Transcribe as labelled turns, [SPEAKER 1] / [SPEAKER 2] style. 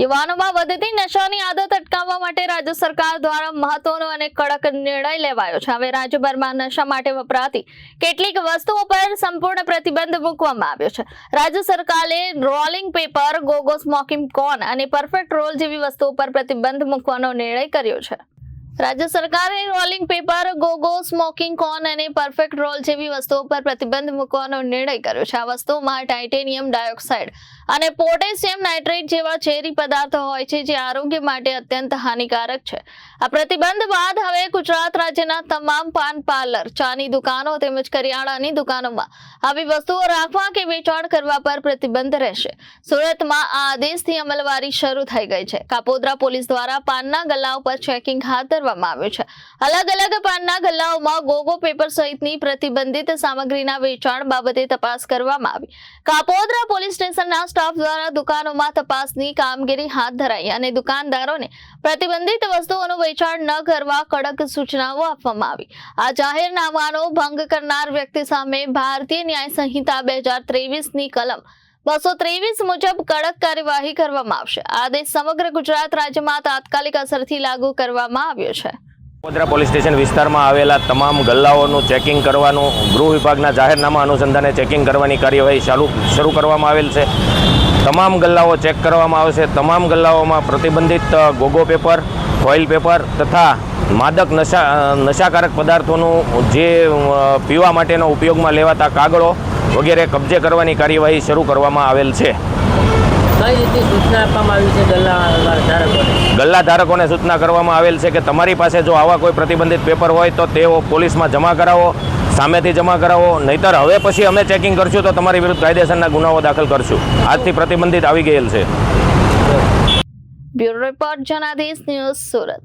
[SPEAKER 1] યુવાનોમાં વધતી નશાની આદત અટકાવવા માટે રાજ્ય સરકાર દ્વારા મહત્વનો અને કડક નિર્ણય લેવાયો છે. હવે રાજ્યભરમાં નશા માટે વપરાતી કેટલીક વસ્તુઓ પર સંપૂર્ણ પ્રતિબંધ મૂકવામાં આવ્યો છે. રાજ્ય સરકારે rolling paper Gogo smoking cone અને પરફેક્ટ રોલ જેવી વસ્તુઓ પર પ્રતિબંધ મૂકવાનો નિર્ણય કર્યો છે. રાજ્ય સરકારે rolling paper Gogo smoking cone અને પરફેક્ટ રોલ જેવી વસ્તુઓ પર પ્રતિબંધ મૂકવાનો નિર્ણય કર્યો છે. આ વસ્તુઓમાં ટાઇટેનિયમ ડાયોક્સાઇડ અને પોટેશિયમ નાઇટ્રેટ જેવા ઝેરી પદાર્થો હોય છે, જે આરોગ્ય માટે અત્યંત હાનિકારક છે. આ પ્રતિબંધ બાદ હવે ગુજરાત રાજ્યના તમામ પાન પાર્લર, ચાની દુકાનો તેમજ કરિયાણાની દુકાનોમાં આવી વસ્તુઓ રાખવા કે વેચાણ કરવા પર પ્રતિબંધ રહેશે. સુરતમાં આ આદેશથી અમલવારી શરૂ થઈ ગઈ છે. કાપોદ્રા પોલીસ દ્વારા પાનના ગલ્લા પર ચેકિંગ હાથ ધરવામાં આવ્યું છે. અલગ અલગ પાનના ગલ્લાઓમાં ગોગો પેપર સહિતની પ્રતિબંધિત સામગ્રીના વેચાણ બાબતે તપાસ કરવામાં આવી. કાપોદરા પોલીસ સ્ટેશનના સ્ટાફ દ્વારા દુકાનોમાં તપાસની કામગીરી હાથ ધરાઈ અને દુકાનદારોને પ્રતિબંધિત વસ્તુઓનું વેચાણ ન કરવા કડક સૂચનાઓ આપવામાં આવી. આ જાહેરનામાનો ભંગ કરનાર વ્યક્તિ સામે ભારતીય ન્યાય સંહિતા બે હજાર ત્રેવીસની કલમ બસો ત્રેવીસ મુજબ કડક કાર્યવાહી કરવામાં આવશે. આદેશ સમગ્ર ગુજરાત રાજ્યમાં તાત્કાલિક અસરથી લાગુ કરવામાં આવ્યો છે.
[SPEAKER 2] વડોદરા પોલીસ સ્ટેશન વિસ્તારમાં આવેલા તમામ ગલ્લાઓનું ચેકિંગ કરવાનું, ગૃહ વિભાગના જાહેરનામા અનુસંધાને ચેકિંગ કરવાની કાર્યવાહી ચાલુ, શરૂ કરવામાં આવેલ છે. તમામ ગલ્લાઓ ચેક કરવામાં આવશે. તમામ ગલ્લાઓમાં પ્રતિબંધિત ગોગો પેપર, ફોઇલ પેપર તથા માદક નશા નશાકારક પદાર્થોનું જે પીવા માટેનો ઉપયોગમાં લેવાતા કાગળો વગેરે કબજે કરવાની કાર્યવાહી શરૂ કરવામાં આવેલ છે.
[SPEAKER 3] સૂચના આપવામાં આવી છે ગલ્લા ધારકોને?
[SPEAKER 2] ગલ્લા ધારકોને સૂચના કરવામાં આવેલ છે કે તમારી પાસે જો આવા કોઈ પ્રતિબંધિત પેપર હોય તો તેઓ પોલીસમાં જમા કરાવો સામેથી જમા કરાવો નહીતર હવે પછી અમે ચેકિંગ કરશું તો તમારી વિરુદ્ધ કાયદેસરના ગુનાઓ દાખલ કરશું. આજથી પ્રતિબંધિત આવી ગયેલ છે.
[SPEAKER 1] Bureau report Janadesh news Surat.